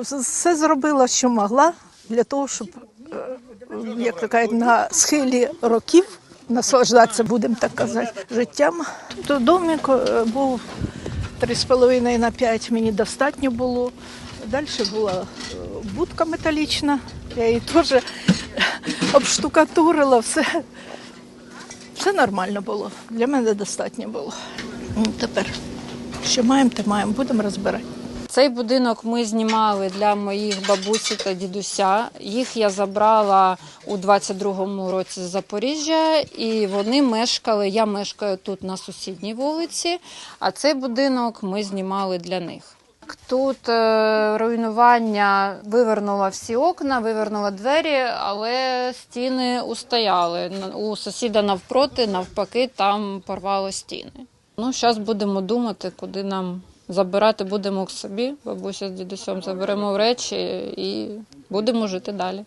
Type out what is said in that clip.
все зробила, що могла, для того, щоб, е, як то кажуть, на схилі років наслаждатися, будемо так казати, життям. Тут домик е, був 3,5 на 5 мені достатньо було. Далі була е, будка металічна, я її теж обштукатурила, все, все нормально було. Для мене достатньо було. Тепер, що маємо, те маємо, будемо розбирати. Цей будинок ми знімали для моїх бабусі та дідуся. Їх я забрала у 22-му році з Запоріжжя, і вони мешкали. Я мешкаю тут на сусідній вулиці, а цей будинок ми знімали для них. Тут е, руйнування вивернуло всі окна, вивернуло двері, але стіни устояли. У сусіда навпроти, навпаки, там порвало стіни. Ну, зараз будемо думати, куди нам забирати будемо к собі. Бабуся з дідусем заберемо в речі і будемо жити далі.